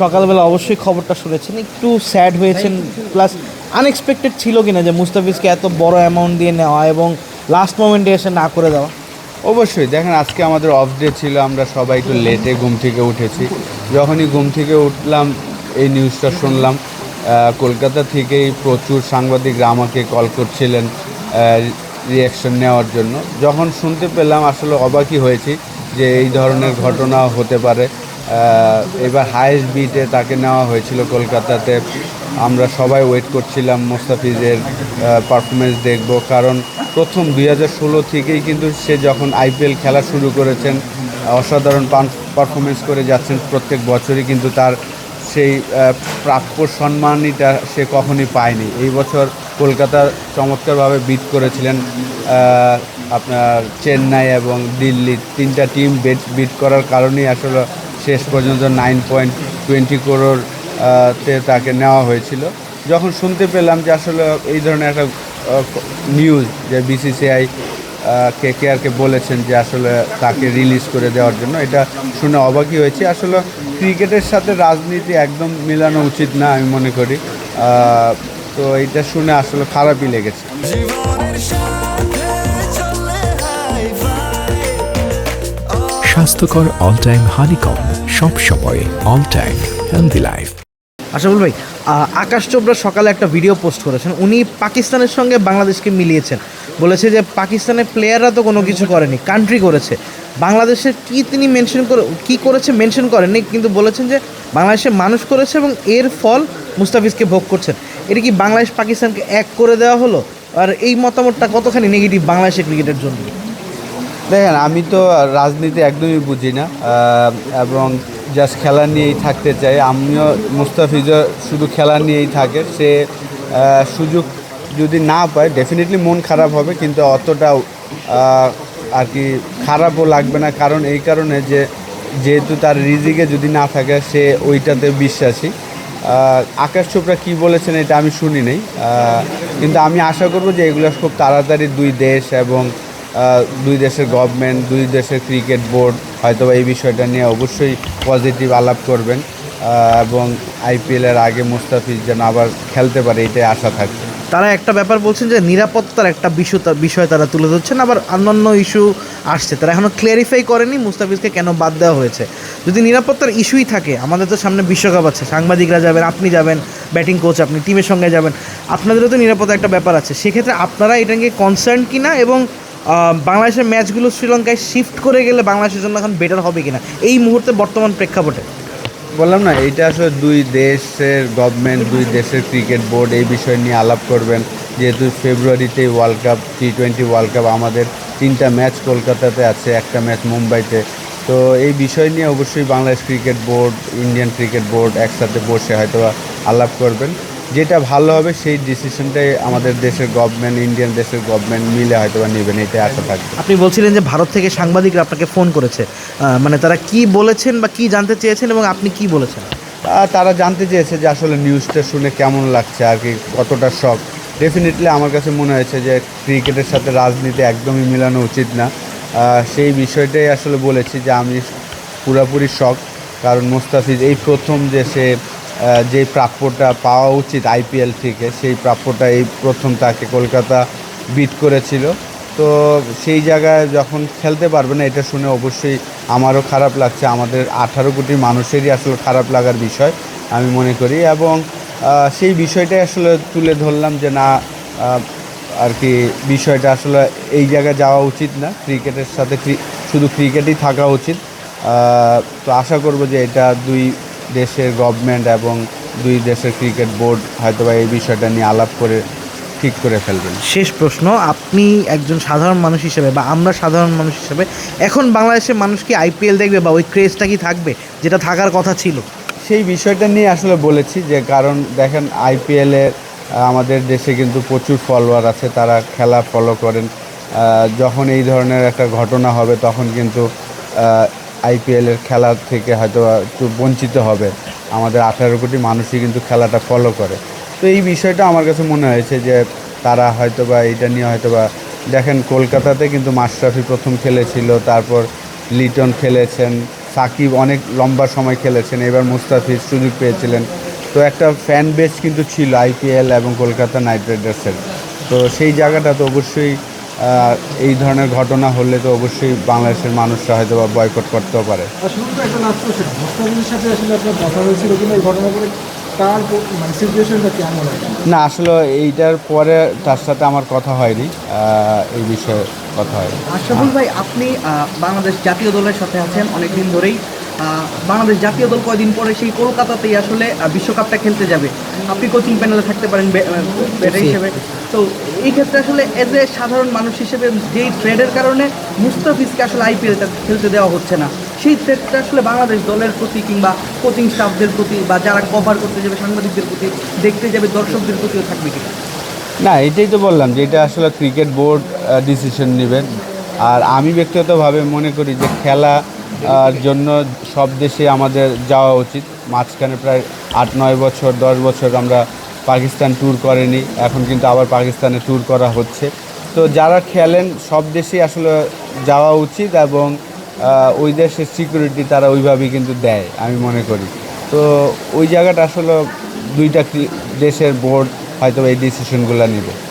সকালবেলা অবশ্যই খবরটা শুনেছেন। একটু স্যাড হয়েছেন প্লাস আনএক্সপেক্টেড ছিল কিনা যে মুস্তাফিজকে এত বড় অ্যামাউন্ট দিয়ে নেওয়া এবং লাস্ট মোমেন্টে এসে না করে দেওয়া। অবশ্যই, দেখেন আজকে আমাদের অফ ডে ছিল, আমরা সবাই একটু লেটে ঘুম থেকে উঠেছি। যখনই ঘুম থেকে উঠলাম, এই নিউজটা শুনলাম কলকাতা থেকেই প্রচুর সাংবাদিকরা আমাকে কল করছিলেন রিয়াকশন নেওয়ার জন্য। যখন শুনতে পেলাম, আসলে অবাকই হয়েছি যে এই ধরনের ঘটনা হতে পারে। এবার হায়েস্ট বিটে তাকে নেওয়া হয়েছিল কলকাতাতে। আমরা সবাই ওয়েট করছিলাম মোস্তাফিজের পারফরমেন্স দেখব। কারণ প্রথম দুই হাজার ষোলো থেকেই কিন্তু সে যখন আইপিএল খেলা শুরু করেছেন, অসাধারণ পারফরমেন্স করে যাচ্ছেন প্রত্যেক বছরই কিন্তু তার সেই প্রাপ্য সম্মানইটা সে কখনই পায়নি। এই বছর কলকাতা চমৎকারভাবে বিট করেছিলেন আপনার চেন্নাই এবং দিল্লি। তিনটা টিম বেট বিট করার কারণেই আসলে শেষ পর্যন্ত নাইন পয়েন্ট টোয়েন্টি করোর তে তাকে নেওয়া হয়েছিল। যখন শুনতে পেলাম যে আসলে এই ধরনের একটা নিউজ যে বিসিসিআই কে কেআরকে বলেছেন যে আসলে তাকে রিলিজ করে দেওয়ার জন্য এটা শুনে অবাকই হয়েছে। আসলে ক্রিকেটের সাথে রাজনীতি একদম মেলানো উচিত না আমি মনে করি। তো এটা শুনে আসলে খারাপই লেগেছে। স্বাস্থ্যকর অল টাইম হানিকম সব সময় all time healthy life Ashaful ভাই আকাশ চোপড়া সকালে একটা ভিডিও পোস্ট করেছেন। উনি পাকিস্তানের সঙ্গে বাংলাদেশকে মিলিয়েছেন। বলেছে যে পাকিস্তানের প্লেয়াররা তো কোনো কিছু করেনি কান্ট্রি করেছে। বাংলাদেশের কি তিনি মেনশন করে, কি করেছে মেনশন করেননি, কিন্তু বলেছেন যে বাংলাদেশের মানুষ করেছে এবং এর ফল মুস্তাফিজকে ভোগ করছেন। এটা কি বাংলাদেশ পাকিস্তানকে এক করে দেওয়া হলো? আর এই মতামতটা কতখানি নেগেটিভ বাংলাদেশের ক্রিকেটের জন্য? দেখেন আমি তো রাজনীতি একদমই বুঝি না এবং জাস্ট খেলা নিয়েই থাকতে চাই। আমিও মুস্তাফিজও শুধু খেলা নিয়েই থাকে। সে সুযোগ যদি না পায় ডেফিনেটলি মন খারাপ হবে কিন্তু অতটাও আহ, আর কি খারাপও লাগবে না। কারণ এই কারণে যে যেহেতু তার রিজিকে যদি না থাকে সে ওইটাতে বিশ্বাসী। আকাশ চোপড়া কী বলেছেন এটা আমি শুনি নাই। কিন্তু আমি আশা করব যে এগুলো খুব তাড়াতাড়ি দুই দেশ এবং দুই দেশের গভর্নমেন্ট দুই দেশের ক্রিকেট বোর্ড হয়তো এই বিষয়টা নিয়ে অবশ্যই পজিটিভ আলাপ করবেন এবং আইপিএলের আগে মুস্তাফিজ যেন আবার খেলতে পারে, এটাই আশা থাকবে। তারা একটা ব্যাপার বলছেন যে নিরাপত্তার একটা বিষয় তারা তুলে ধরছেন, আবার অন্যান্য ইস্যু আসছে। তারা এখনও ক্লিয়ারিফাই করেনি মুস্তাফিজকে কেন বাদ দেওয়া হয়েছে। যদি নিরাপত্তার ইস্যুই থাকে, আমাদের তো সামনে বিশ্বকাপ আছে, সাংবাদিকরা যাবেন, আপনি যাবেন ব্যাটিং কোচ আপনি টিমের সঙ্গে যাবেন। আপনাদেরও তো নিরাপত্তা একটা ব্যাপার আছে। সেক্ষেত্রে আপনারা এটা নিয়ে কনসার্ন কিনা এবং বাংলাদেশের ম্যাচগুলো শ্রীলঙ্কায় শিফট করে গেলে বাংলাদেশের জন্য এখন বেটার হবে কিনা? এই মুহূর্তে বর্তমান প্রেক্ষাপটে। বললাম না এইটা আসলে দুই দেশের গভর্নমেন্ট দুই দেশের ক্রিকেট বোর্ড এই বিষয় নিয়ে আলাপ করবেন। যেহেতু ফেব্রুয়ারিতে world cup T twenty world cup আমাদের তিনটা ম্যাচ কলকাতাতে আছে, একটা ম্যাচ মুম্বাইতে। তো এই বিষয় নিয়ে অবশ্যই Bangladesh cricket board Indian cricket board একসাথে বসে হয়তো আলাপ করবেন। যেটা ভালো হবে সেই ডিসিশনটাই আমাদের দেশের গভর্নমেন্ট ইন্ডিয়ান দেশের গভর্নমেন্ট মিলে হয়তো বা নেবেন এটাই আশা থাকবে। আপনি বলছিলেন যে ভারত থেকে সাংবাদিকরা আপনাকে ফোন করেছে। মানে তারা কি বলেছেন বা কি জানতে চেয়েছেন এবং আপনি কি বলেছেন? তারা জানতে চেয়েছে যে আসলে নিউজটা শুনে কেমন লাগছে আর কি কতটা শখ ডেফিনেটলি আমার কাছে মনে হয়েছে যে ক্রিকেটের সাথে রাজনীতি একদমই মেলানো উচিত না। সেই বিষয়টাই আসলে বলেছি যে আমি পুরোপুরি শখ কারণ মোস্তাফিজ এই প্রথম যে সে যে প্রাপ্যটা পাওয়া উচিত আইপিএল থেকে, সেই প্রাপ্যটা এই প্রথম তাকে কলকাতা বিট করেছিল। তো সেই জায়গায় যখন খেলতে পারবে না, এটা শুনে অবশ্যই আমারও খারাপ লাগছে। আমাদের আঠারো কোটি মানুষেরই আসলে খারাপ লাগার বিষয়, আমি মনে করি। এবং সেই বিষয়টাই আসলে তুলে ধরলাম যে না আর কি বিষয়টা আসলে এই জায়গায় যাওয়া উচিত না। ক্রিকেটের সাথে শুধু ক্রিকেটই থাকা উচিত। তো আশা করব যে এটা দুই দেশের গভর্নমেন্ট এবং দুই দেশের ক্রিকেট বোর্ড হয়তোবা এই বিষয়টা নিয়ে আলাপ করে ঠিক করে ফেলবেন। শেষ প্রশ্ন আপনি একজন সাধারণ মানুষ হিসেবে বা আমরা সাধারণ মানুষ হিসেবে এখন বাংলাদেশের মানুষ কি আইপিএল দেখবে বা ওই ক্রেজটা কি থাকবে যেটা থাকার কথা ছিল? সেই বিষয়টা নিয়ে আসলে বলেছি যে কারণ দেখেন আইপিএলে আমাদের দেশে কিন্তু প্রচুর ফলোয়ার আছে তারা খেলা ফলো করেন। যখন এই ধরনের একটা ঘটনা হবে তখন কিন্তু আইপিএলের খেলা থেকে হয়তো একটু বঞ্চিত হবে। আমাদের আঠারো কোটি মানুষই কিন্তু খেলাটা ফলো করে। তো এই বিষয়টা আমার কাছে মনে হয়েছে যে, তারা হয়তো বা এটা নিয়ে হয়তো বা, দেখেন কলকাতাতে কিন্তু মাশরাফি প্রথম খেলেছিল, তারপর লিটন খেলেছেন, সাকিব অনেক লম্বা সময় খেলেছেন, এবার মুস্তাফিজ সুযোগ পেয়েছিলেন। তো একটা ফ্যান বেস কিন্তু ছিল আইপিএল এবং কলকাতা নাইট রাইডার্সের। তো সেই জায়গাটা তো অবশ্যই এই ধরনের ঘটনা হলে তো অবশ্যই বাংলাদেশের মানুষরা হয়তো বা বয়কট করতেও পারে। আর শুরুতে একটা লাস্ট কোশ্চেন মোস্তাফিজের সাথে আসলে আপনার কথা হয়েছিল কিনা এই ঘটনা করে তার প- মানে সিচুয়েশনটা কেমন হয়? না আসলে এইটার পরে তার সাথে আমার কথা হয়নি এই বিষয়ে কথা হয়নি। আশরাফুল ভাই আপনি বাংলাদেশ জাতীয় দলের সাথে আছেন অনেকদিন ধরেই। বাংলাদেশ জাতীয় দল কয়দিন পরে সেই কলকাতাতেই আসলে বিশ্বকাপটা খেলতে যাবে। আপনি কোচিং প্যানেলে থাকতে পারেন ব্যাটার হিসেবে। তো এই ক্ষেত্রে আসলে এজ এ সাধারণ মানুষ হিসেবে যেই ট্রেডের কারণে মুস্তাফিজকে আসলে আইপিএলটা খেলতে দেওয়া হচ্ছে না। সেই ট্রেডটা আসলে বাংলাদেশ দলের প্রতি কিংবা কোচিং স্টাফদের প্রতি বা যারা কভার করতে যাবে, সাংবাদিকদের প্রতি, দেখতে যাবে, দর্শকদের প্রতিও থাকবে কিনা না, এটাই তো বললাম যে এটা আসলে ক্রিকেট বোর্ড ডিসিশন নেবেন আর আমি ব্যক্তিগতভাবে মনে করি যে খেলা জন্য সব দেশে আমাদের যাওয়া উচিত। মাঝখানে প্রায় আট, নয় বছর, দশ বছর আমরা পাকিস্তান ট্যুর করেনি, এখন কিন্তু আবার পাকিস্তানে ট্যুর করা হচ্ছে। তো যারা খেলেন, সব দেশেই আসলে যাওয়া উচিত এবং ওই দেশের সিকিউরিটি তারা ওইভাবেই কিন্তু দেয়, আমি মনে করি। তো ওই জায়গাটা আসলে দুইটা দেশের বোর্ড হয়তো এই ডিসিশনগুলো নেবে।